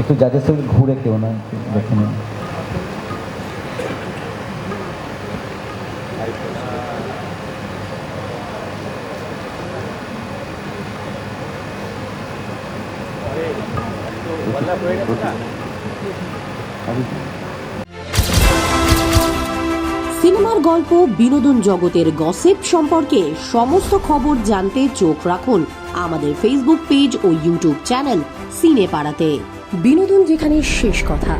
একটু যাদের সঙ্গে ঘুরে কেউ না, দেখে সিনেমার গল্প, বিনোদন জগতের গসিপ সম্পর্কে সমস্ত খবর জানতে চোখ রাখুন আমাদের ফেসবুক পেজ ও ইউটিউব চ্যানেল সিনে পাড়াতে বিনোদন যেখানে শেষ কথা।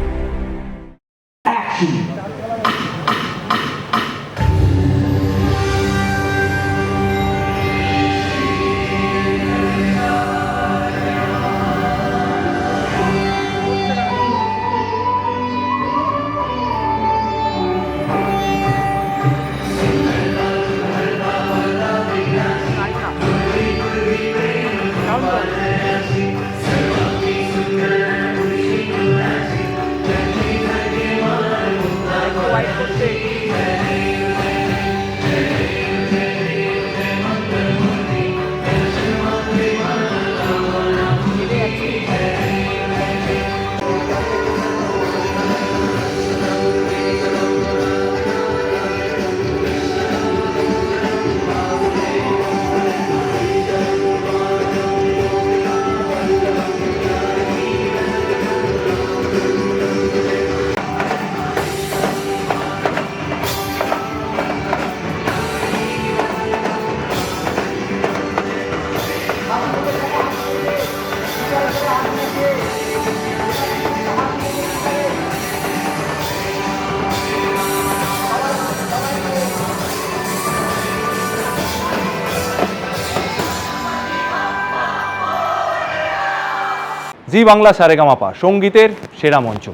জি বাংলা সারেগামাপা, সঙ্গীতের সেরা মঞ্চ।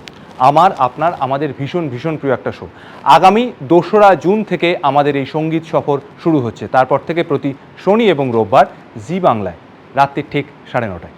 আমার, আপনার, আমাদের ভীষণ ভীষণ প্রিয় একটা শো আগামী দোসরা জুন থেকে আমাদের এই সংগীত সফর শুরু হচ্ছে। তারপর থেকে প্রতি শনি এবং রোববার জি বাংলায়। রাত্রির ঠিক সাড়ে নটায়।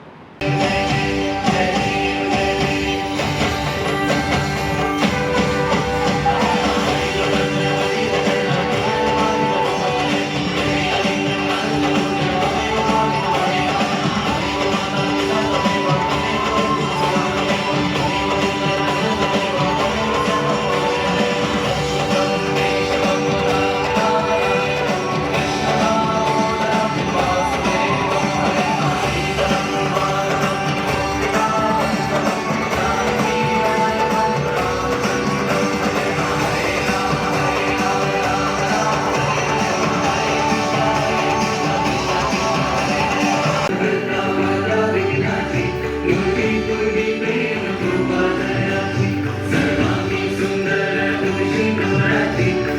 Let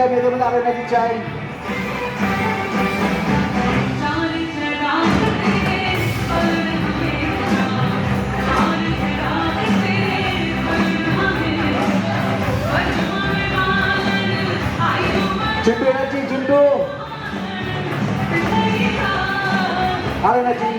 একটা বেদনা আরো নাকি চাই చింటూ ఎనర్జీ చింటూ ఆర్ ఎనర్జీ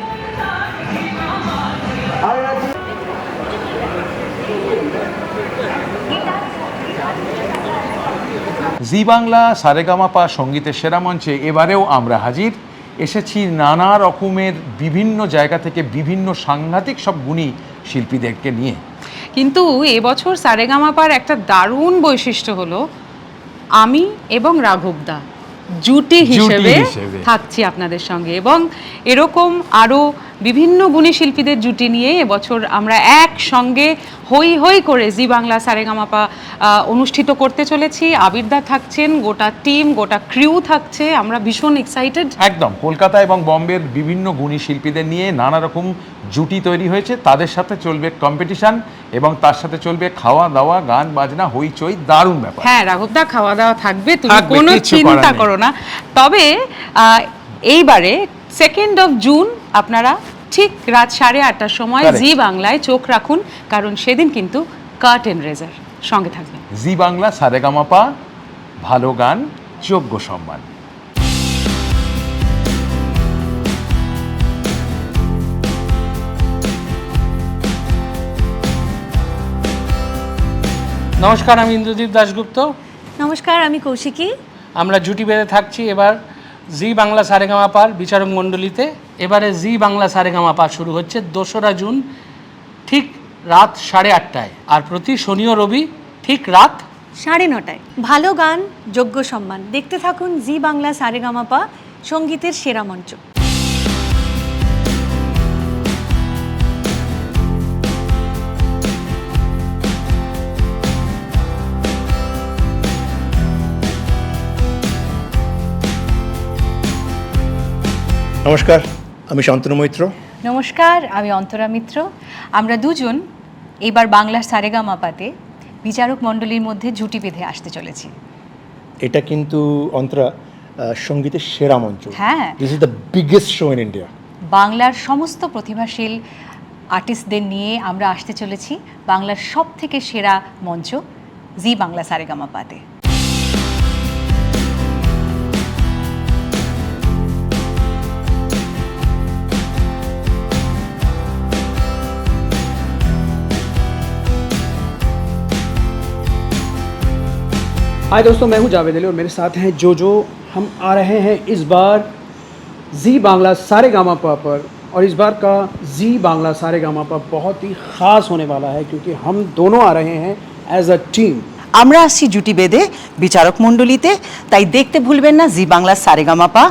জি বাংলা সারেগামাপা সঙ্গীতের সেরা মঞ্চে এবারেও আমরা হাজির এসেছি নানা রকমের বিভিন্ন জায়গা থেকে বিভিন্ন সাংঘাতিক সব গুণী শিল্পীদেরকে নিয়ে কিন্তু এবছর সারেগামাপার একটা দারুণ বৈশিষ্ট্য হলো আমি এবং রাঘবদা জুটি হিসেবে হিসেবে। থাকছি আপনাদের সঙ্গে এবং এরকম আরও বিভিন্ন গুণী শিল্পীদের জুটি নিয়ে এবছর আমরা একসঙ্গে হই হই করে জি বাংলা সারেগামাপা অনুষ্ঠিত করতে চলেছি। আবিরদা থাকছেন গোটা টিম গোটা ক্রিউ থাকছে। আমরা ভীষণ এক্সাইটেড একদম কলকাতা এবং বম্বের বিভিন্ন গুণী শিল্পীদের নিয়ে নানা রকম জুটি তৈরি হয়েছে। তাদের সাথে চলবে কম্পিটিশন এবং তার সাথে চলবে খাওয়া দাওয়া গান বাজনা হইচই দারুণ ব্যাপার। হ্যাঁ রাঘবদা খাওয়া দাওয়া থাকবে। তুমি কোনো চিন্তা করো না। তবে এইবারে সেকেন্ড অফ জুন আপনারা ঠিক রাত সাড়ে আটটার সময় জি বাংলায় চোখ রাখুন কারণ সেদিন কিন্তু কার্টেন রেজার সঙ্গে থাকবেন। জি বাংলা সারেগামাপা ভালো গান যোগ্য সম্মান। নমস্কার আমি ইন্দ্রদীপ দাশগুপ্ত। নমস্কার আমি কৌশিকী। আমরা জুটি বেঁধে থাকছি এবার। জি বাংলা সারেগামাপার বিচারক মণ্ডলীতে। এবারে জি বাংলা সারেগামাপা শুরু হচ্ছে দোসরা জুন ঠিক রাত সাড়ে আটটায়। আর প্রতি শনি ও রবি ঠিক রাত সাড়ে নটায়। ভালো গান, যোগ্য সম্মান। দেখতে থাকুন জি বাংলা সারেগামাপা সঙ্গীতের সেরা মঞ্চ। নমস্কার আমি শান্তনু মৈত্র। নমস্কার আমি অন্তরা মিত্র। আমরা দুজন এবার বাংলার সারেগামাপাতে বিচারক মণ্ডলীর মধ্যে জুটি বেঁধে আসতে চলেছি। এটা কিন্তু অন্তরা সঙ্গীতের সেরা মঞ্চ। হ্যাঁ। This is the biggest show in India বাংলার সমস্ত প্রতিভাশীল আর্টিস্টদের নিয়ে আমরা আসতে চলেছি বাংলার সব থেকে সেরা মঞ্চ জি বাংলা সারেগামাপাতে हाय दोस्तों मैं हूं जावेद अली और मेरे साथ हैं जो जो हम आ रहे हैं इस बार जी बांग्ला सारे गामा पर और इस बार का जी बांग्ला सारे गामा बहुत ही ख़ास होने वाला है क्योंकि हम दोनों आ रहे हैं एज अ टीम আমরা আসছি জুটি বেঁধে বিচারক মণ্ডলীতে তাই দেখতে ভুলবেন না জি বাংলার সারেগামাপা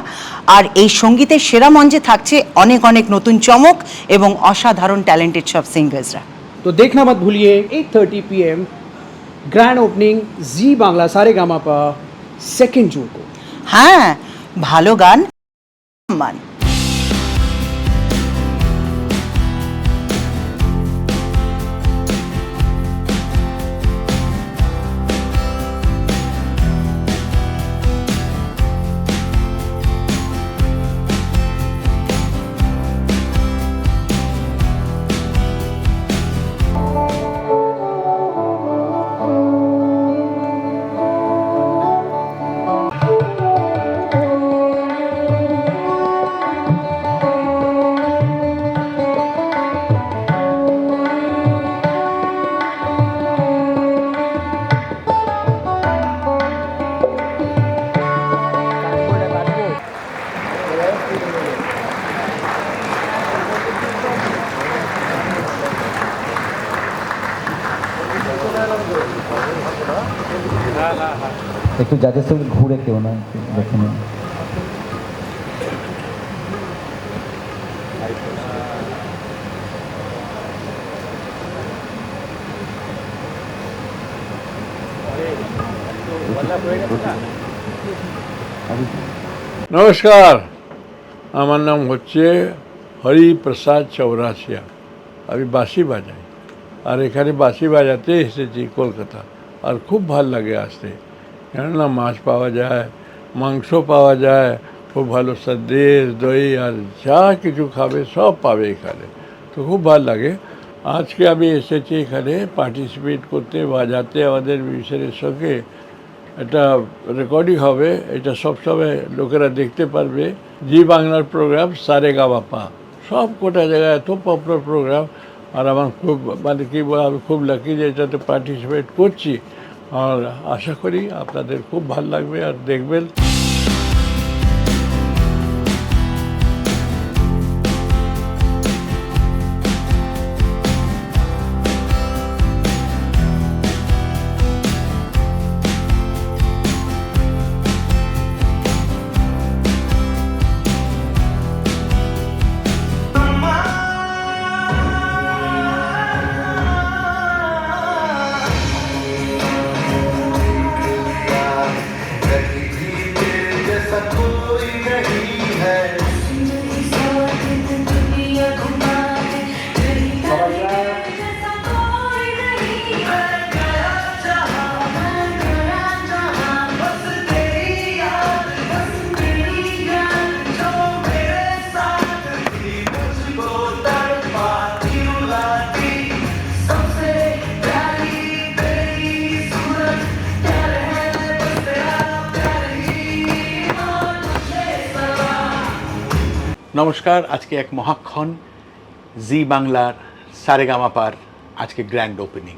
আর এই সঙ্গীতের সেরা মঞ্চে থাকছে অনেক অনেক নতুন চমক এবং অসাধারণ ট্যালেন্টেড সব সিঙ্গার্সরা तो देखना मत भूलिए 8:30 PM grand opening Zee Bangla Sa Re Ga Ma Pa second June को हाँ भालो गान मानी একটু যাদের সঙ্গে ঘুরে কেউ না, দেখে নিন। নমস্কার, আমার নাম হচ্ছে হরিপ্রসাদ চৌরাসিয়া আমি বাঁশি বাজাই, আর এখানে বাঁশি বাজাতে এসেছি কলকাতা। আর খুব ভালো লাগে আসতে। কেননা মাছ পাওয়া যায় মাংস পাওয়া যায়, খুব ভালো সন্দেশ, দই আর যা কিছু খাবে সব পাবে এখানে। তো খুব ভালো লাগে। আজকে আমি এসেছি এখানে পার্টিসিপেট করতে বাজাতে আমাদের মিউজিশিয়ানের সঙ্গে এটা রেকর্ডিং হবে। এটা সবসময় লোকেরা দেখতে পারবে। জি বাংলার প্রোগ্রাম সারে গাবাপা সব কোটা জায়গায় এত পপুলার প্রোগ্রাম আর আমার খুব মানে কী বল আমি খুব লাকি যে এটাতে পার্টিসিপেট করছি। আর আশা করি আপনাদের খুব ভালো লাগবে, আর দেখবেন নমস্কার, আজকে এক মহাক্ষণ জি বাংলার সারেগামাপার আজকে গ্র্যান্ড ওপেনিং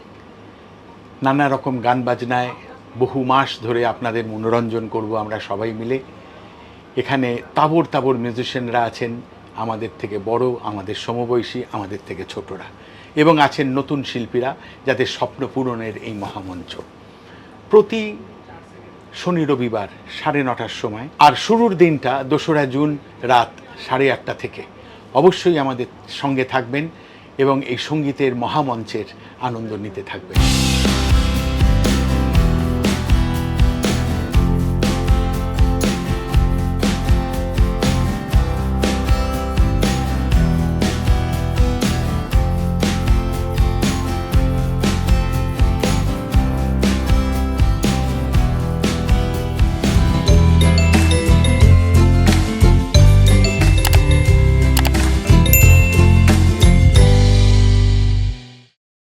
নানা রকম গান বাজনায় বহু মাস ধরে আপনাদের মনোরঞ্জন করব আমরা সবাই মিলে। এখানে তাবর তাবর মিউজিশিয়ানরা আছেন, আমাদের থেকে বড়, আমাদের সমবয়সী, আমাদের থেকে ছোটরা। এবং আছেন নতুন শিল্পীরা যাদের স্বপ্ন পূরণের এই মহামঞ্চ। প্রতি শনি রবিবার সাড়ে নটার সময়, আর শুরুর দিনটা দোসরা জুন রাত সাড়ে আটটা থেকে। অবশ্যই আমাদের সঙ্গে থাকবেন এবং এই সঙ্গীতের মহামঞ্চের আনন্দ নিতে থাকবেন।